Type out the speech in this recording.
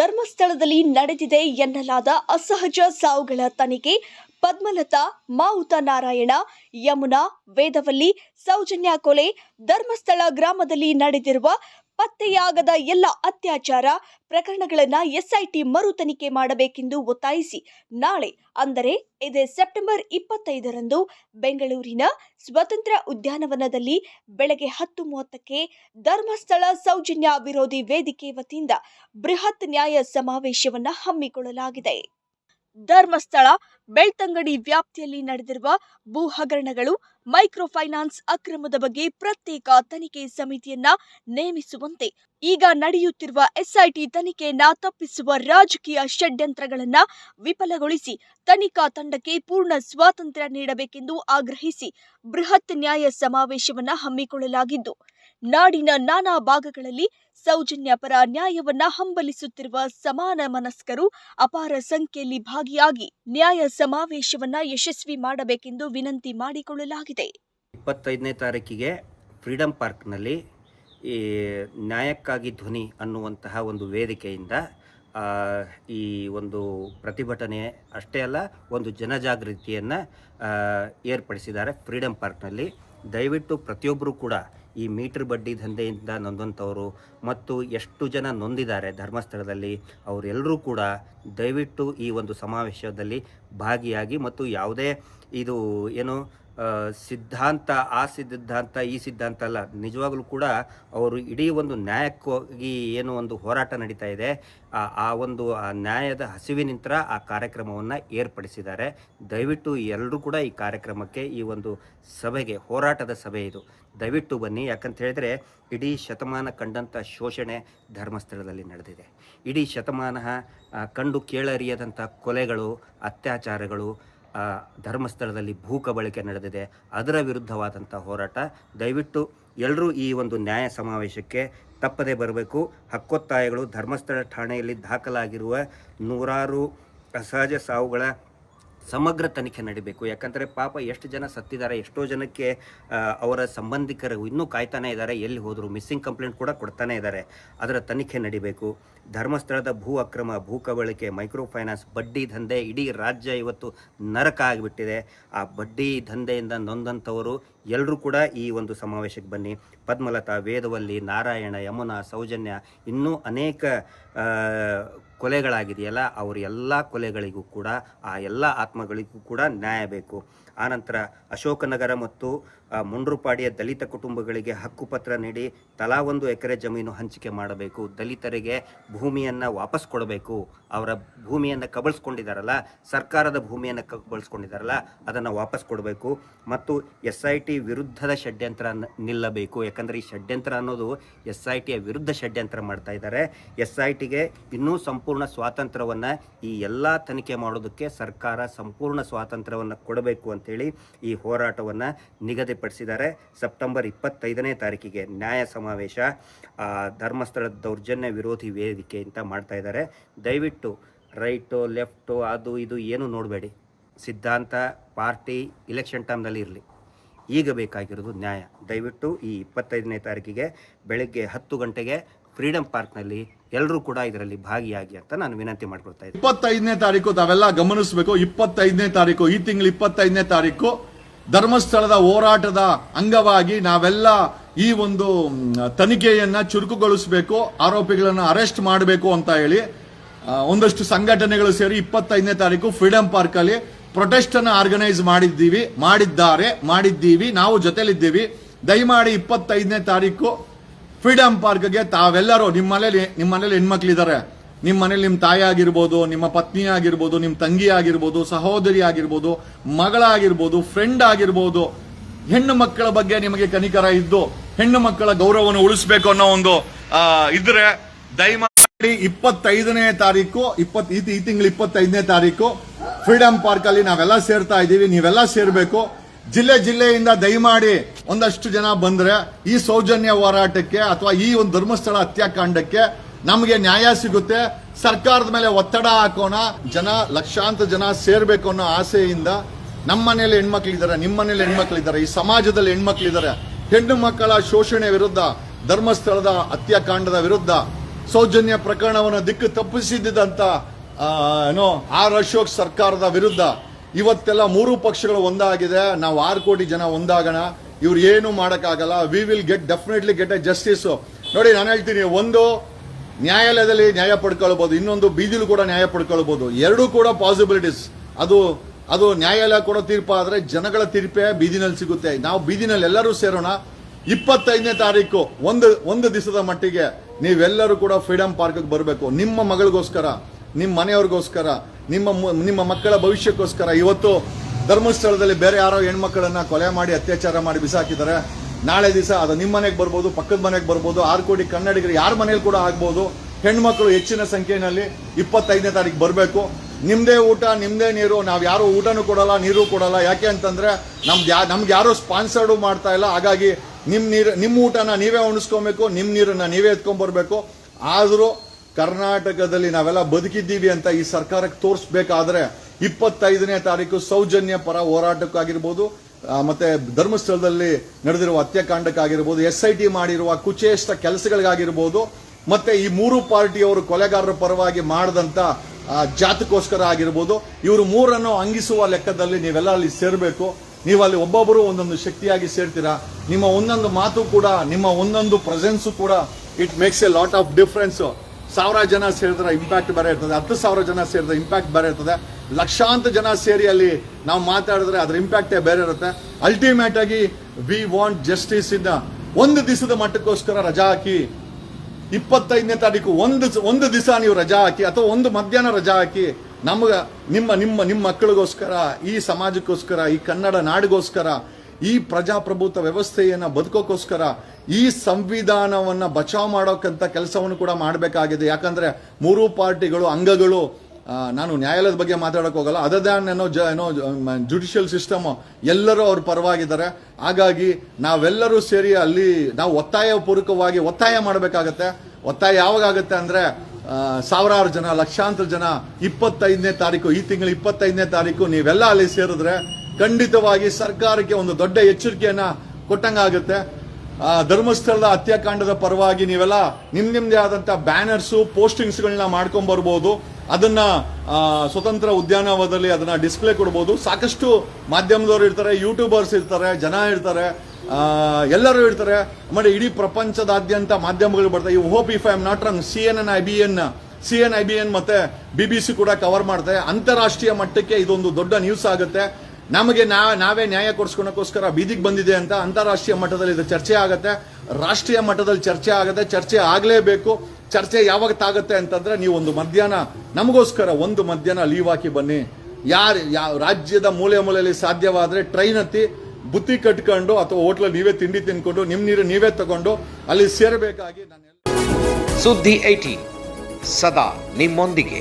ಧರ್ಮಸ್ಥಳದಲ್ಲಿ ನಡೆದಿದೆ ಎನ್ನಲಾದ ಅಸಹಜ ಸಾವುಗಳ ತನಿಖೆ. ಪದ್ಮಲತಾ, ಮಾವುತ ನಾರಾಯಣ, ಯಮುನಾ, ವೇದವಲ್ಲಿ, ಸೌಜನ್ಯ ಕೊಲೆ. ಧರ್ಮಸ್ಥಳ ಗ್ರಾಮದಲ್ಲಿ ನಡೆದಿರುವ ಪತ್ತೆಯಾಗದ ಎಲ್ಲ ಅತ್ಯಾಚಾರ ಪ್ರಕರಣಗಳನ್ನು ಎಸ್ಐಟಿ ಮರು ತನಿಖೆ ಮಾಡಬೇಕೆಂದು ಒತ್ತಾಯಿಸಿ ನಾಳೆ, ಅಂದರೆ ಇದೇ ಸೆಪ್ಟೆಂಬರ್ ಇಪ್ಪತ್ತೈದರಂದು ಬೆಂಗಳೂರಿನ ಸ್ವತಂತ್ರ ಉದ್ಯಾನವನದಲ್ಲಿ ಬೆಳಗ್ಗೆ ಹತ್ತು ಮೂವತ್ತಕ್ಕೆ ಧರ್ಮಸ್ಥಳ ಸೌಜನ್ಯ ವಿರೋಧಿ ವೇದಿಕೆ ವತಿಯಿಂದ ಬೃಹತ್ ನ್ಯಾಯ ಸಮಾವೇಶವನ್ನು ಹಮ್ಮಿಕೊಳ್ಳಲಾಗಿದೆ. ಧರ್ಮಸ್ಥಳ, ಬೆಳ್ತಂಗಡಿ ವ್ಯಾಪ್ತಿಯಲ್ಲಿ ನಡೆದಿರುವ ಭೂ ಹಗರಣಗಳು ಮೈಕ್ರೋ ಫೈನಾನ್ಸ್ ಅಕ್ರಮದ ಬಗ್ಗೆ ಪ್ರತ್ಯೇಕ ತನಿಖೆ ಸಮಿತಿಯನ್ನ ನೇಮಿಸುವಂತೆ ಈಗ ನಡೆಯುತ್ತಿರುವ ಎಸ್ಐಟಿ ತನಿಖೆಯನ್ನ ತಪ್ಪಿಸುವ ರಾಜಕೀಯ ಷಡ್ಯಂತ್ರಗಳನ್ನ ವಿಫಲಗೊಳಿಸಿ ತನಿಖಾ ತಂಡಕ್ಕೆ ಪೂರ್ಣ ಸ್ವಾತಂತ್ರ್ಯ ನೀಡಬೇಕೆಂದು ಆಗ್ರಹಿಸಿ ಬೃಹತ್ ನ್ಯಾಯ ಸಮಾವೇಶವನ್ನ ಹಮ್ಮಿಕೊಳ್ಳಲಾಗಿದ್ದು ನಾಡಿನ ನಾನಾ ಭಾಗಗಳಲ್ಲಿ ಸೌಜನ್ಯ ಪರ ನ್ಯಾಯವನ್ನ ಹಂಬಲಿಸುತ್ತಿರುವ ಸಮಾನ ಮನಸ್ಕರು ಅಪಾರ ಸಂಖ್ಯೆಯಲ್ಲಿ ಭಾಗಿಯಾಗಿ ನ್ಯಾಯ ಸಮಾವೇಶವನ್ನ ಯಶಸ್ವಿ ಮಾಡಬೇಕೆಂದು ವಿನಂತಿ ಮಾಡಿಕೊಳ್ಳಲಾಗಿದೆ. ಇಪ್ಪತ್ತೈದನೇ ತಾರೀಕಿಗೆ ಫ್ರೀಡಂ ಪಾರ್ಕ್ನಲ್ಲಿ ಈ ನ್ಯಾಯಕ್ಕಾಗಿ ಧ್ವನಿ ಅನ್ನುವಂತಹ ಒಂದು ವೇದಿಕೆಯಿಂದ ಈ ಒಂದು ಪ್ರತಿಭಟನೆ ಅಷ್ಟೇ ಅಲ್ಲ, ಒಂದು ಜನಜಾಗೃತಿಯನ್ನು ಏರ್ಪಡಿಸಿದ್ದಾರೆ ಫ್ರೀಡಂ ಪಾರ್ಕ್ನಲ್ಲಿ. ದಯವಿಟ್ಟು ಪ್ರತಿಯೊಬ್ಬರೂ ಕೂಡ ಈ ಮೀಟರ್ ಬಡ್ಡಿ ದಂಧೆಯಿಂದ ನೊಂದಂಥವರು ಮತ್ತು ಎಷ್ಟು ಜನ ನೊಂದಿದ್ದಾರೆ ಧರ್ಮಸ್ಥಳದಲ್ಲಿ ಅವರೆಲ್ಲರೂ ಕೂಡ ದಯವಿಟ್ಟು ಈ ಒಂದು ಸಮಾವೇಶದಲ್ಲಿ ಭಾಗಿಯಾಗಿ ಮತ್ತು ಯಾವುದೇ ಇದು ಏನು ಸಿದ್ಧಾಂತ, ಆ ಸಿದ್ಧಾಂತ, ಈ ಸಿದ್ಧಾಂತ ಅಲ್ಲ, ನಿಜವಾಗಲೂ ಕೂಡ ಅವರು ಇಡೀ ಒಂದು ನ್ಯಾಯಕ್ಕಾಗಿ ಏನು ಒಂದು ಹೋರಾಟ ನಡೀತಾ ಇದೆ. ಆ ಒಂದು, ಆ ನ್ಯಾಯದ ಹಸಿವಿನಿಂದ ಆ ಕಾರ್ಯಕ್ರಮವನ್ನು ಏರ್ಪಡಿಸಿದ್ದಾರೆ. ದಯವಿಟ್ಟು ಎಲ್ಲರೂ ಕೂಡ ಈ ಕಾರ್ಯಕ್ರಮಕ್ಕೆ ಈ ಒಂದು ಸಭೆಗೆ, ಹೋರಾಟದ ಸಭೆ ಇದು. ದಯವಿಟ್ಟು ಬನ್ನಿ. ಯಾಕಂತ ಹೇಳಿದ್ರೆ ಇಡೀ ಶತಮಾನ ಕಂಡಂಥ ಶೋಷಣೆ ಧರ್ಮಸ್ಥಳದಲ್ಲಿ ನಡೆದಿದೆ. ಇಡೀ ಶತಮಾನ ಕಂಡು ಕೇಳರಿಯದಂಥ ಕೊಲೆಗಳು, ಅತ್ಯಾಚಾರಗಳು ಧರ್ಮಸ್ಥಳದಲ್ಲಿ ಭೂ ಕಬಳಿಕೆ ನಡೆದಿದೆ. ಅದರ ವಿರುದ್ಧವಾದಂಥ ಹೋರಾಟ. ದಯವಿಟ್ಟು ಎಲ್ಲರೂ ಈ ಒಂದು ನ್ಯಾಯ ಸಮಾವೇಶಕ್ಕೆ ತಪ್ಪದೇ ಬರಬೇಕು. ಹಕ್ಕೊತ್ತಾಯಗಳು ಧರ್ಮಸ್ಥಳ ಠಾಣೆಯಲ್ಲಿ ದಾಖಲಾಗಿರುವ ನೂರಾರು ಅಸಹಜ ಸಾವುಗಳ ಸಮಗ್ರ ತನಿಖೆ ನಡಿಬೇಕು. ಯಾಕಂದರೆ ಪಾಪ ಎಷ್ಟು ಜನ ಸತ್ತಿದ್ದಾರೆ, ಎಷ್ಟೋ ಜನಕ್ಕೆ ಅವರ ಸಂಬಂಧಿಕರು ಇನ್ನೂ ಕಾಯ್ತಾನೆ ಇದ್ದಾರೆ. ಎಲ್ಲಿ ಹೋದರು ಮಿಸ್ಸಿಂಗ್ ಕಂಪ್ಲೇಂಟ್ ಕೂಡ ಕೊಡ್ತಾನೆ ಇದ್ದಾರೆ. ಅದರ ತನಿಖೆ ನಡಿಬೇಕು. ಧರ್ಮಸ್ಥಳದ ಭೂ ಅಕ್ರಮ, ಭೂ ಕಬಳಿಕೆ ಮೈಕ್ರೋ ಫೈನಾನ್ಸ್ ಬಡ್ಡಿ ದಂಧೆ ಇಡೀ ರಾಜ್ಯ ಇವತ್ತು ನರಕ ಆಗಿಬಿಟ್ಟಿದೆ. ಆ ಬಡ್ಡಿ ದಂಧೆಯಿಂದ ನೊಂದಂಥವರು ಎಲ್ಲರೂ ಕೂಡ ಈ ಒಂದು ಸಮಾವೇಶಕ್ಕೆ ಬನ್ನಿ. ಪದ್ಮಲತಾ, ವೇದವಲ್ಲಿ, ನಾರಾಯಣ, ಯಮುನಾ, ಸೌಜನ್ಯ ಇನ್ನೂ ಅನೇಕ ಕೊಲೆಗಳಾಗಿದೆಯಲ್ಲ ಅವರು ಎಲ್ಲ ಕೊಲೆಗಳಿಗೂ ಕೂಡ ಆ ಎಲ್ಲ ಆತ್ಮಗಳಿಗೂ ಕೂಡ ನ್ಯಾಯ ಬೇಕು. ಆನಂತರ ಅಶೋಕನಗರ ಮತ್ತು ಮುಂಡ್ರುಪಾಡಿಯ ದಲಿತ ಕುಟುಂಬಗಳಿಗೆ ಹಕ್ಕುಪತ್ರ ನೀಡಿ ತಲಾ ಒಂದು ಎಕರೆ ಜಮೀನು ಹಂಚಿಕೆ ಮಾಡಬೇಕು. ದಲಿತರಿಗೆ ಭೂಮಿಯನ್ನು ವಾಪಸ್ ಕೊಡಬೇಕು. ಅವರ ಭೂಮಿಯನ್ನು ಕಬಳಿಸ್ಕೊಂಡಿದ್ದಾರಲ್ಲ ಸರ್ಕಾರದ ಭೂಮಿಯನ್ನು ಕಬಳಿಸ್ಕೊಂಡಿದ್ದಾರಲ್ಲ ಅದನ್ನು ವಾಪಸ್ ಕೊಡಬೇಕು. ಮತ್ತು ಎಸ್ ಐ ಟಿ ವಿರುದ್ಧದ ಷಡ್ಯಂತ್ರ ನಿಲ್ಲಬೇಕು. ಯಾಕಂದರೆ ಈ ಷಡ್ಯಂತ್ರ ಅನ್ನೋದು ಎಸ್ ಐ ಟಿಯ ವಿರುದ್ಧ ಷಡ್ಯಂತ್ರ ಮಾಡ್ತಾ ಇದ್ದಾರೆ ಎಸ್ ಐ ಟಿಗೆ ಇನ್ನೂ ಸಂಪೂರ್ಣ ಸ್ವಾತಂತ್ರ್ಯವನ್ನು ಈ ಎಲ್ಲ ತನಿಖೆ ಮಾಡೋದಕ್ಕೆ ಸರ್ಕಾರ ಸಂಪೂರ್ಣ ಸ್ವಾತಂತ್ರ್ಯವನ್ನು ಕೊಡಬೇಕು ಅಂತೇಳಿ ಈ ಹೋರಾಟವನ್ನು ನಿಗದಿಪಡಿಸಿದ್ದಾರೆ. ಸೆಪ್ಟೆಂಬರ್ ಇಪ್ಪತ್ತೈದನೇ ತಾರೀಕಿಗೆ ನ್ಯಾಯ ಸಮಾವೇಶ ಧರ್ಮಸ್ಥಳ ದೌರ್ಜನ್ಯ ವಿರೋಧಿ ವೇದಿಕೆ ಅಂತ ಮಾಡ್ತಾ ಇದ್ದಾರೆ. ದಯವಿಟ್ಟು ರೈಟು, ಲೆಫ್ಟು, ಅದು ಇದು ಏನು ನೋಡಬೇಡಿ. ಸಿದ್ಧಾಂತ, ಪಾರ್ಟಿ, ಇಲೆಕ್ಷನ್ ಟೈಮ್ನಲ್ಲಿ ಇರಲಿ. ಈಗ ಬೇಕಾಗಿರೋದು ನ್ಯಾಯ. ದಯವಿಟ್ಟು ಈ ಇಪ್ಪತ್ತೈದನೇ ತಾರೀಕಿಗೆ ಬೆಳಗ್ಗೆ ಹತ್ತು ಗಂಟೆಗೆ ಫ್ರೀಡಮ್ ಪಾರ್ಕ್ನಲ್ಲಿ ಎಲ್ಲರೂ ಕೂಡ ಇದರಲ್ಲಿ ಭಾಗಿಯಾಗಿ ಅಂತ ನಾನು ವಿನಂತಿ ಮಾಡ್ಕೊಳ್ತಾ ಇದ್ದೀನಿ. ಇಪ್ಪತ್ತೈದನೇ ತಾರೀಕು ತಾವೆಲ್ಲ ಗಮನಿಸಬೇಕು, ಇಪ್ಪತ್ತೈದನೇ ತಾರೀಕು, ಈ ತಿಂಗಳು ಇಪ್ಪತ್ತೈದನೇ ತಾರೀಕು ಧರ್ಮಸ್ಥಳದ ಹೋರಾಟದ ಅಂಗವಾಗಿ ನಾವೆಲ್ಲ ಈ ಒಂದು ತನಿಖೆಯನ್ನ ಚುರುಕುಗೊಳಿಸಬೇಕು, ಆರೋಪಿಗಳನ್ನು ಅರೆಸ್ಟ್ ಮಾಡಬೇಕು ಅಂತ ಹೇಳಿ ಒಂದಷ್ಟು ಸಂಘಟನೆಗಳು ಸೇರಿ ಇಪ್ಪತ್ತೈದನೇ ತಾರೀಕು ಫ್ರೀಡಂ ಪಾರ್ಕ್ ಅಲ್ಲಿ ಪ್ರೊಟೆಸ್ಟ್ ಅನ್ನು ಆರ್ಗನೈಸ್ ಮಾಡಿದ್ದೀವಿ, ಮಾಡಿದ್ದಾರೆ, ಮಾಡಿದ್ದೀವಿ, ನಾವು ಜೊತೆಲಿದ್ದೀವಿ. ದಯಮಾಡಿ ಇಪ್ಪತ್ತೈದನೇ ತಾರೀಕು ಫ್ರೀಡಂ ಪಾರ್ಕ್ಗೆ ತಾವೆಲ್ಲರೂ ನಿಮ್ಮ ಮನೇಲಿ ನಿಮ್ಮ ಮನೇಲಿ ಹೆಣ್ಮಕ್ಳಿದ್ದಾರೆ ನಿಮ್ಮ ಮನೇಲಿ ನಿಮ್ಮ ತಾಯಿ ಆಗಿರ್ಬೋದು, ನಿಮ್ಮ ಪತ್ನಿ ಆಗಿರ್ಬೋದು, ನಿಮ್ಮ ತಂಗಿ ಆಗಿರ್ಬೋದು, ಸಹೋದರಿ ಆಗಿರ್ಬೋದು ಮಗಳಾಗಿರ್ಬೋದು ಫ್ರೆಂಡ್ ಆಗಿರ್ಬೋದು, ಹೆಣ್ಣು ಮಕ್ಕಳ ಬಗ್ಗೆ ನಿಮಗೆ ಕನಿಕರ ಇದ್ದು, ಹೆಣ್ಣು ಮಕ್ಕಳ ಗೌರವವನ್ನು ಉಳಿಸ್ಬೇಕು ಅನ್ನೋ ಒಂದು ಇದ್ರೆ ದಯಮಾಡಿ ಇಪ್ಪತ್ತೈದನೇ ತಾರೀಕು ಇಪ್ಪತ್ ಈ ತಿಂಗಳು ಇಪ್ಪತ್ತೈದನೇ ತಾರೀಕು ಫ್ರೀಡಂ ಪಾರ್ಕ್ ಅಲ್ಲಿ ನಾವೆಲ್ಲ ಸೇರ್ತಾ ಇದ್ದೀವಿ, ನೀವೆಲ್ಲ ಸೇರ್ಬೇಕು. ಜಿಲ್ಲೆ ಜಿಲ್ಲೆಯಿಂದ ದಯಮಾಡಿ ಒಂದಷ್ಟು ಜನ ಬಂದ್ರೆ ಈ ಸೌಜನ್ಯ ಹೋರಾಟಕ್ಕೆ ಅಥವಾ ಈ ಒಂದು ಧರ್ಮಸ್ಥಳ ಹತ್ಯಾಕಾಂಡಕ್ಕೆ ನಮಗೆ ನ್ಯಾಯ ಸಿಗುತ್ತೆ. ಸರ್ಕಾರದ ಮೇಲೆ ಒತ್ತಡ ಹಾಕೋಣ. ಜನ, ಲಕ್ಷಾಂತರ ಜನ ಸೇರ್ಬೇಕು ಅನ್ನೋ ಆಸೆಯಿಂದ ನಮ್ಮ ಮನೇಲಿ ಹೆಣ್ಮಕ್ಳಿದ್ದಾರೆ, ನಿಮ್ಮ ಮನೇಲಿ ಹೆಣ್ಮಕ್ಳಿದ್ದಾರೆ, ಈ ಸಮಾಜದಲ್ಲಿ ಹೆಣ್ಮಕ್ಳಿದ್ದಾರೆ. ಹೆಣ್ಣು ಮಕ್ಕಳ ಶೋಷಣೆ ವಿರುದ್ಧ, ಧರ್ಮಸ್ಥಳದ ಹತ್ಯಾಕಾಂಡದ ವಿರುದ್ಧ ಸೌಜನ್ಯ ಪ್ರಕರಣವನ್ನು ದಿಕ್ಕು ತಪ್ಪಿಸಿದ್ದಂತ ಏನೋ, ಆರ್ ಅಶೋಕ್ ಸರ್ಕಾರದ ವಿರುದ್ಧ ಇವತ್ತೆಲ್ಲ ಮೂರು ಪಕ್ಷಗಳು ಒಂದಾಗಿದೆ. ನಾವು ಆರು ಕೋಟಿ ಜನ ಒಂದಾಗೋಣ. ಇವ್ರು ಏನು ಮಾಡೋಕ್ಕಾಗಲ್ಲ. We will get definitely get a justice ನೋಡಿ, ನಾನು ಹೇಳ್ತೀನಿ, ಒಂದು ನ್ಯಾಯಾಲಯದಲ್ಲಿ ನ್ಯಾಯ ಪಡ್ಕೊಳ್ಬೋದು. ಇನ್ನೊಂದು ಬೀದಿಲು ಕೂಡ ನ್ಯಾಯ ಪಡ್ಕೊಳ್ಬೋದು. ಎರಡೂ ಕೂಡ ಪಾಸಿಬಿಲಿಟೀಸ್ ಅದು ಅದು ನ್ಯಾಯಾಲಯ ಕೊಡೋ ತೀರ್ಪು ಆದರೆ ಜನಗಳ ತೀರ್ಪೇ ಬೀದಿನಲ್ಲಿ ಸಿಗುತ್ತೆ. ನಾವು ಬೀದಿನಲ್ಲಿ ಎಲ್ಲರೂ ಸೇರೋಣ. ಇಪ್ಪತ್ತೈದನೇ ತಾರೀಕು, ಒಂದು ಒಂದು ದಿವಸದ ಮಟ್ಟಿಗೆ ನೀವೆಲ್ಲರೂ ಕೂಡ ಫ್ರೀಡಮ್ ಪಾರ್ಕ್ಗೆ ಬರಬೇಕು. ನಿಮ್ಮ ಮಗಳಿಗೋಸ್ಕರ, ನಿಮ್ಮ ಮನೆಯವ್ರಿಗೋಸ್ಕರ. ನಿಮ್ಮ ನಿಮ್ಮ ಮಕ್ಕಳ ಭವಿಷ್ಯಕ್ಕೋಸ್ಕರ ಇವತ್ತು ಧರ್ಮಸ್ಥಳದಲ್ಲಿ ಬೇರೆ ಯಾರೋ ಹೆಣ್ಮಕ್ಕಳನ್ನ ಕೊಲೆ ಮಾಡಿ ಅತ್ಯಾಚಾರ ಮಾಡಿ ಬಿಸಾಕಿದ್ದಾರೆ. ನಾಳೆ ದಿವಸ ಅದು ನಿಮ್ಮ ಮನೆಗೆ ಬರ್ಬೋದು, ಪಕ್ಕದ ಮನೆಗೆ ಬರ್ಬೋದು, ಆರು ಕೋಟಿ ಕನ್ನಡಿಗರು ಯಾರ ಮನೇಲಿ ಕೂಡ ಆಗ್ಬೋದು. ಹೆಣ್ಮಕ್ಳು ಹೆಚ್ಚಿನ ಸಂಖ್ಯೆಯಲ್ಲಿ ಇಪ್ಪತ್ತೈದನೇ ತಾರೀಕು ಬರಬೇಕು. ನಿಮ್ಮದೇ ಊಟ ನಿಮ್ಮದೇ ನೀರು, ನಾವು ಯಾರು ಊಟನೂ ಕೊಡಲ್ಲ, ನೀರು ಕೊಡಲ್ಲ. ಯಾಕೆ ಅಂತಂದರೆ ನಮ್ದು ಯಾ, ನಮ್ಗೆ ಯಾರೂ ಸ್ಪಾನ್ಸರ್ಡು ಮಾಡ್ತಾ ಇಲ್ಲ. ಹಾಗಾಗಿ ನಿಮ್ಮ ನೀರು ನಿಮ್ಮ ಊಟನ ನೀವೇ ಉಣಿಸ್ಕೊಬೇಕು ನಿಮ್ಮ ನೀರನ್ನು ನೀವೇ ಎತ್ಕೊಂಡ್ಬರ್ಬೇಕು ಆದರೂ ಕರ್ನಾಟಕದಲ್ಲಿ ನಾವೆಲ್ಲ ಬದುಕಿದ್ದೀವಿ ಅಂತ ಈ ಸರ್ಕಾರಕ್ಕೆ ತೋರಿಸಬೇಕಾದ್ರೆ ಇಪ್ಪತ್ತೈದನೇ ತಾರೀಕು ಸೌಜನ್ಯ ಪರ ಹೋರಾಟಕ್ಕಾಗಿರ್ಬೋದು ಮತ್ತೆ ಧರ್ಮಸ್ಥಳದಲ್ಲಿ ನಡೆದಿರುವ ಹತ್ಯಾಕಾಂಡಕ್ಕಾಗಿರ್ಬೋದು ಎಸ್ ಐ ಟಿ ಮಾಡಿರುವ ಕುಚೇಷ್ಟ ಕೆಲಸಗಳಿಗಾಗಿರ್ಬೋದು ಮತ್ತೆ ಈ ಮೂರು ಪಾರ್ಟಿಯವರು ಕೊಲೆಗಾರರ ಪರವಾಗಿ ಮಾಡಿದಂತ ಆ, ಜಾತಕ್ಕೋಸ್ಕರ ಆಗಿರ್ಬೋದು ಇವರು ಮೂರನ್ನು ಅಂಗಿಸುವ ಲೆಕ್ಕದಲ್ಲಿ ನೀವೆಲ್ಲ ಅಲ್ಲಿ ಸೇರಬೇಕು. ನೀವು ಅಲ್ಲಿ ಒಬ್ಬೊಬ್ಬರು ಒಂದೊಂದು ಶಕ್ತಿಯಾಗಿ ಸೇರ್ತೀರಾ? ನಿಮ್ಮ ಒಂದೊಂದು ಮಾತು ಕೂಡ ನಿಮ್ಮ ಒಂದೊಂದು ಪ್ರೆಸೆನ್ಸು ಕೂಡ it makes a lot of difference ಸಾವಿರ ಜನ ಸೇರಿದ್ರೆ ಇಂಪ್ಯಾಕ್ಟ್ ಬೇರೆ ಇರ್ತದೆ. ಹತ್ತು ಸಾವಿರ ಜನ ಸೇರಿದ್ರೆ ಇಂಪ್ಯಾಕ್ಟ್ ಬೇರೆ ಇರ್ತದೆ. ಲಕ್ಷಾಂತರ ಜನ ಸೇರಿ ಅಲ್ಲಿ ನಾವು ಮಾತಾಡಿದ್ರೆ ಅದ್ರ ಇಂಪ್ಯಾಕ್ಟೇ ಬೇರೆ ಇರುತ್ತೆ. ಅಲ್ಟಿಮೇಟ್ ಆಗಿ ವಿ ವಾಂಟ್ ಜಸ್ಟಿಸ್ ಒಂದು ದಿವಸದ ಮಟ್ಟಕ್ಕೋಸ್ಕರ ರಜಾ ಹಾಕಿ ಇಪ್ಪತ್ತೈದನೇ ತಾರೀಕು ಒಂದು ಒಂದು ದಿವಸ ನೀವು ರಜಾ ಹಾಕಿ ಅಥವಾ ಒಂದು ಮಧ್ಯಾಹ್ನ ರಜಾ ಹಾಕಿ ನಮ್ಗ, ನಿಮ್ಮ ನಿಮ್ಮ ನಿಮ್ಮ ಮಕ್ಕಳಿಗೋಸ್ಕರ, ಈ ಸಮಾಜಕ್ಕೋಸ್ಕರ, ಈ ಕನ್ನಡ ನಾಡಿಗೋಸ್ಕರ, ಈ ಪ್ರಜಾಪ್ರಭುತ್ವ ವ್ಯವಸ್ಥೆಯನ್ನ ಬದುಕೋಕ್ಕೋಸ್ಕರ ಈ ಸಂವಿಧಾನವನ್ನು ಬಚಾವ್ ಮಾಡೋಕ್ಕಂಥ ಕೆಲಸವನ್ನು ಕೂಡ ಮಾಡಬೇಕಾಗಿದೆ. ಯಾಕಂದರೆ ಮೂರು ಪಾರ್ಟಿಗಳು, ಅಂಗಗಳು ನಾನು ನ್ಯಾಯಾಲಯದ ಬಗ್ಗೆ ಮಾತಾಡೋಕೆ ಹೋಗಲ್ಲ. ಅದರ್ ದ್ಯಾನ್ ಏನೋ ಜ ಏನೋ ಜುಡಿಷಿಯಲ್ ಸಿಸ್ಟಮ್ ಎಲ್ಲರೂ ಅವ್ರ ಪರವಾಗಿದ್ದಾರೆ. ಹಾಗಾಗಿ ನಾವೆಲ್ಲರೂ ಸೇರಿ ಅಲ್ಲಿ ನಾವು ಒತ್ತಾಯ ಪೂರ್ವಕವಾಗಿ ಒತ್ತಾಯ ಮಾಡಬೇಕಾಗತ್ತೆ. ಒತ್ತಾಯ ಯಾವಾಗ ಅಂದರೆ ಸಾವಿರಾರು ಜನ, ಲಕ್ಷಾಂತರ ಜನ, ಇಪ್ಪತ್ತೈದನೇ ತಾರೀಕು, ಈ ತಿಂಗಳ ಇಪ್ಪತ್ತೈದನೇ ತಾರೀಕು ನೀವೆಲ್ಲ ಅಲ್ಲಿ ಸೇರಿದ್ರೆ ಖಂಡಿತವಾಗಿ ಸರ್ಕಾರಕ್ಕೆ ಒಂದು ದೊಡ್ಡ ಎಚ್ಚರಿಕೆಯನ್ನು ಕೊಟ್ಟಂಗಾಗುತ್ತೆ. ಧರ್ಮಸ್ಥಳದ ಹತ್ಯಾಕಾಂಡದ ಪರವಾಗಿ ನೀವೆಲ್ಲ ನಿಮ್ ನಿಮ್ದೇ ಆದಂತ ಬ್ಯಾನರ್ಸ್ ಪೋಸ್ಟಿಂಗ್ಸ್ಗಳನ್ನ ಮಾಡ್ಕೊಂಡ್ ಬರ್ಬೋದು. ಅದನ್ನ ಸ್ವತಂತ್ರ ಉದ್ಯಾನವನದಲ್ಲಿ ಅದನ್ನ ಡಿಸ್ಪ್ಲೇ ಕೊಡ್ಬೋದು. ಸಾಕಷ್ಟು ಮಾಧ್ಯಮದವರು ಇರ್ತಾರೆ, ಯೂಟ್ಯೂಬರ್ಸ್ ಇರ್ತಾರೆ, ಜನ ಇರ್ತಾರೆ ಎಲ್ಲರೂ ಇರ್ತಾರೆ. ಆಮೇಲೆ ಇಡೀ ಪ್ರಪಂಚದಾದ್ಯಂತ ಮಾಧ್ಯಮಗಳು ಬರ್ತಾರೆ ಈ hope if I am not wrong C N N I B N C N N I B N B B C ಕೂಡ ಕವರ್ ಮಾಡ್ತಾರೆ ಅಂತಾರಾಷ್ಟ್ರೀಯ ಮಟ್ಟಕ್ಕೆ ಇದೊಂದು ದೊಡ್ಡ ನ್ಯೂಸ್ ಆಗುತ್ತೆ. ನಮಗೆ ನಾ, ನಾವೇ ನ್ಯಾಯ ಕೊಡಿಸ್ಕೊಳಕ್ಕೋಸ್ಕರ ಬೀದಿಗೆ ಬಂದಿದೆ ಅಂತ ಅಂತಾರಾಷ್ಟ್ರೀಯ ಮಟ್ಟದಲ್ಲಿ ಇದು ಚರ್ಚೆ ಆಗುತ್ತೆ. ರಾಷ್ಟ್ರೀಯ ಮಟ್ಟದಲ್ಲಿ ಚರ್ಚೆ ಆಗುತ್ತೆ. ಚರ್ಚೆ ಆಗಲೇಬೇಕು. ಚರ್ಚೆ ಯಾವಾಗ ತಾಗುತ್ತೆ ಅಂತಂದ್ರೆ ನೀವು ಒಂದು ಮಧ್ಯಾಹ್ನ, ನಮಗೋಸ್ಕರ ಒಂದು ಮಧ್ಯಾಹ್ನ ಲೀವ್ ಹಾಕಿ ಬನ್ನಿ. ಯಾರು ಯಾವ ರಾಜ್ಯದ ಮೂಲೆ ಮೂಲೆಯಲ್ಲಿ ಸಾಧ್ಯವಾದರೆ ಟ್ರೈನ್ ಹತ್ತಿ ಬುತ್ತಿ ಕಟ್ಕೊಂಡು ಅಥವಾ ಹೋಟ್ಲಲ್ಲಿ ನೀವೇ ತಿಂಡಿ ತಿನ್ಕೊಂಡು ನಿಮ್ಮ ನೀರು ನೀವೇ ತಗೊಂಡು ಅಲ್ಲಿ ಸೇರಬೇಕಾಗಿ ನಾನು ಸುದ್ದಿ ಐಟಿ ಸದಾ ನಿಮ್ಮೊಂದಿಗೆ.